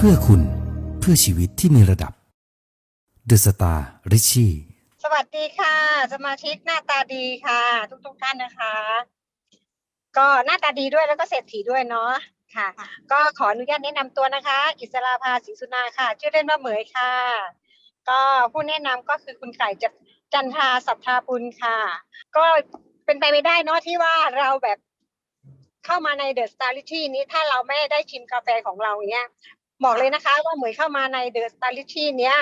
เพื่อคุณเพื่อชีวิตที่มีระดับ The Star Richie สวัสดีค่ะ สมาชิกหน้าตาดีค่ะ ทุกทุกๆท่านนะคะ ก็หน้าตาดีด้วยแล้วก็เศรษฐีด้วยเนาะค่ะ ก็ขออนุญาตแนะนำตัวนะคะ อิสราภาศรีสุนาค่ะ ชื่อเล่นว่าเหมยค่ะ ก็ผู้แนะนำก็คือคุณไก่จันจันทราสัทธาปุณค่ะ ก็เป็นไปไม่ได้เนาะที่ว่าเราแบบเข้ามาในเดอะสตาร์ลิชี่นี้ถ้าเราไม่ได้ชิมกาแฟของเราอย่างเงี้ย บอกเลยนะคะ ว่าเหมยเข้ามาในเดอะสตาร์ลิชี่เนี้ย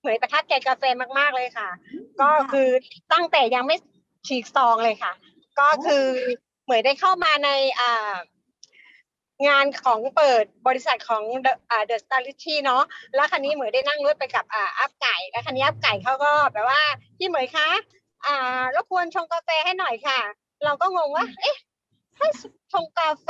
เหมยประทับใจกาแฟมากๆเลยค่ะ ก็คือตั้งแต่ยังไม่ฉีกซองเลยค่ะ ก็คือเหมือนได้เข้ามาในอ่างานของเปิดบริษัทของเดอะสตาร์ลิชี่เนาะแล้วคันนี้เหมยได้นั่งรถไปกับอ่าอัพไก่ แล้วคันนี้อัพไก่เขาก็แบบว่าพี่เหมยคะอ่ารบกวนชงกาแฟให้หน่อยค่ะ เราก็งงว่า เอ๊ะให้ชงกาแฟ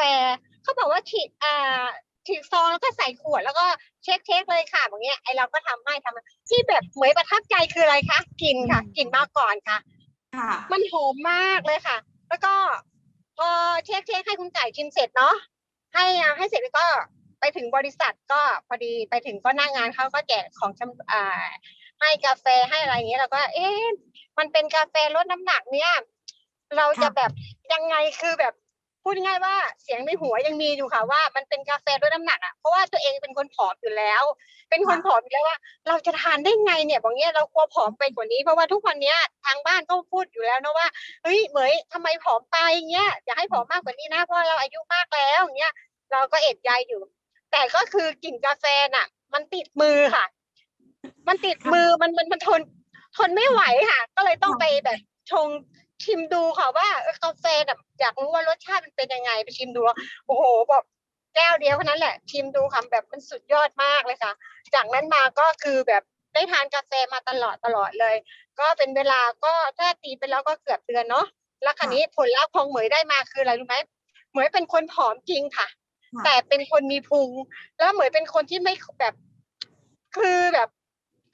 เขาบอกว่าฉีกอ่า ฉีกซองแล้วก็ใส่ขวดแล้วก็เช็คเช็คเลยค่ะแบบเนี้ยไอเราก็ทำให้ทำที่แบบเหมยประทับใจคืออะไรคะกลิ่นค่ะกลิ่นมาก่อนค่ะ ค่ะ มันหอมมากเลยค่ะ แล้วก็พอเช็คเช็คให้คุณไก่ชิมเสร็จเนาะให้อะให้เสร็จแล้วก็ไปถึงบริษัทก็พอดีไปถึงก็หน้างงานเขาก็แจกของชำอ่าให้กาแฟให้อะไรอย่างเงี้ยเราก็ เอ๊ะมันเป็นกาแฟลดน้ำหนักเนี่ย เราจะแบบยังไงคือแบบ พูดง่ายว่าเสียงในหัวยังมีอยู่ค่ะว่ามันเป็นกาแฟลดน้ำหนักอะเพราะว่าตัวเองเป็นคนผอมอยู่แล้ว เป็นคนผอมอยู่แล้วว่า เราจะทานได้ไงเนี่ยบอกเนี้ยเรากลัวผอมไปกว่านี้เพราะว่าทุกวันเนี้ยทางบ้านก็พูดอยู่แล้วนะว่าเฮ้ยเหมยทำไมผอมไปเงี้ยอย่าให้ผอมมากกว่านี้นะเพราะเราอายุมากแล้วเงี้ยเราก็เอ็ดใจอยู่ แต่ก็คือกลิ่นกาแฟน่ะ มันติดมือค่ะ มันติดมือมันมันมันทนทนไม่ไหวค่ะ ก็เลยต้องไปแบบชง ชิมดูค่ะว่าเออกาแฟแบบอยากรู้ว่ารสชาติมันเป็นยังไงไปชิมดูแล้วโอ้โหแบบแก้วเดียวเท่านั้นแหละ ชิมดูค่ะแบบมันสุดยอดมากเลยค่ะ จากนั้นมาก็คือแบบได้ทานกาแฟมาตลอดตลอดเลย ก็เป็นเวลาก็ถ้าตีไปแล้วก็เกือบเดือนเนาะแล้วคันนี้ผลลัพธ์ของเหมยได้มาคืออะไรรู้ไหมเหมยเป็นคนผอมจริงค่ะค่ะแต่เป็นคนมีพุงแล้วเหมยเป็นคนที่ไม่แบบ คือแบบ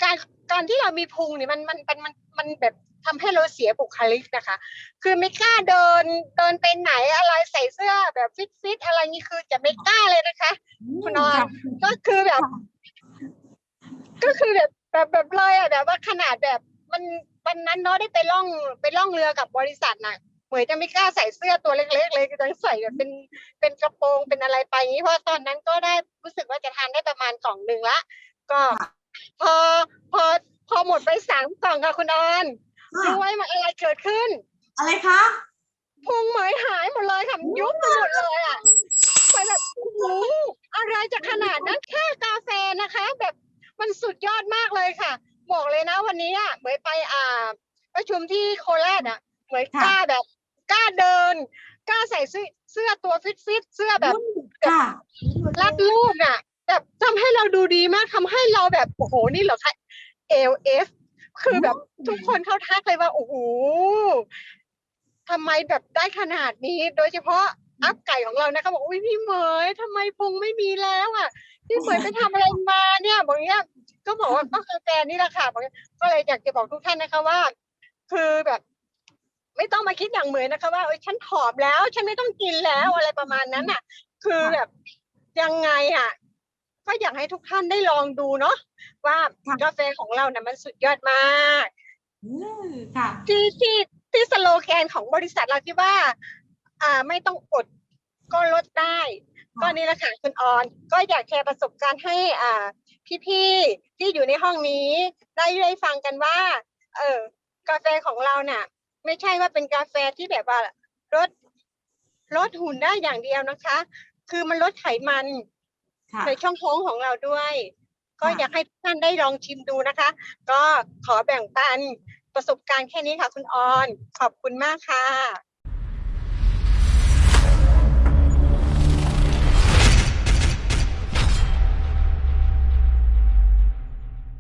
การการที่เรามีพุงเนี่ยมันมันมันมันมันแบบ ทำให้เราเสียบุคลิกนะคะ คือไม่กล้าเดินเดินไปไหนอะไรใส่เสื้อแบบฟิตฟิตๆอะไรนี่คือจะไม่กล้าเลยนะคะคุณนอนก็คือแบบ ก็คือแบบแบบแบบเลยอะแบบว่าขนาดแบบมันวันนั้นเนาะได้ไปล่องไปล่องเรือกับบริษัทน่ะเหมยจะไม่กล้าใส่เสื้อตัวเล็กๆเลยจะใส่แบบเป็นเป็นกระโปรงเป็นอะไรไปอย่างนี้เพราะตอนนั้นก็ได้รู้สึกว่าจะทานได้ประมาณกล่องหนึ่งละก็พอพอพอหมดไปสามกล่องค่ะคุณออนค่ะ รู้ไหมมันอะไรเกิดขึ้น อะไรคะพุงเหมยหายหมดเลยค่ะมันยุบไปหมดเลยอะไปแบบโอ้โหอะไรจะขนาดนั้นแค่กาแฟนะคะ แบบมันสุดยอดมากเลยค่ะ บอกเลยนะวันนี้อะเหมยไปอ่า ประชุมที่โคราชอะเหมยกล้าแบบกล้าเดินกล้าใส่เสื้อเสื้อตัวฟิตฟิตๆเสื้อแบบค่ะรัดรูปอะ แบบทำให้เราดูดีมากทำให้เราแบบโอ้โหนี่เหรอคะเอลเอฟ คือแบบทุกคนเข้าทักเลยว่าโอ้โหทำไมแบบได้ขนาดนี้ โดยเฉพาะอัพไก่ของเรานะคะบอกอุ้ยพี่เหมยทำไมพุงไม่มีแล้วอะพี่เหมยไปทำอะไรมาเนี่ยบอกเนี้ยก็บอกว่าก็คือแฟนนี่แหละค่ะบอกก็เลยอยากจะบอกทุกท่านนะคะว่า คือแบบ ไม่ต้องมาคิดอย่างเหมยนะคะ ว่าเอ้ยฉันผอมแล้ว ฉันไม่ต้องกินแล้วอะไรประมาณนั้นอะ คือแบบยังไงอะ ก็อยากให้ทุกท่านได้ลองดูเนาะว่าค่ะกาแฟของเราเนี่ยมันสุดยอดมากอืมค่ะที่ที่ที่สโลแกนของบริษัทเราที่ว่า อ่าไม่ต้องอดก็ลดได้ค่ะก็นี่แหละค่ะคุณออน ก็อยากแชร์ประสบการณ์ให้อ่าพี่ๆที่อยู่ในห้องนี้ ได้ได้ฟังกันว่า เออกาแฟของเราเนี่ยไม่ใช่ว่าเป็นกาแฟที่แบบว่าลดลดหุ่นได้อย่างเดียวนะคะ คือมันลดไขมันค่ะ ในช่องท้องของเราด้วย ก็ค่ะอยากให้ทุกท่านได้ลองชิมดูนะคะ ก็ขอแบ่งปันประสบการณ์แค่นี้ค่ะคุณออน ขอบคุณมากค่ะ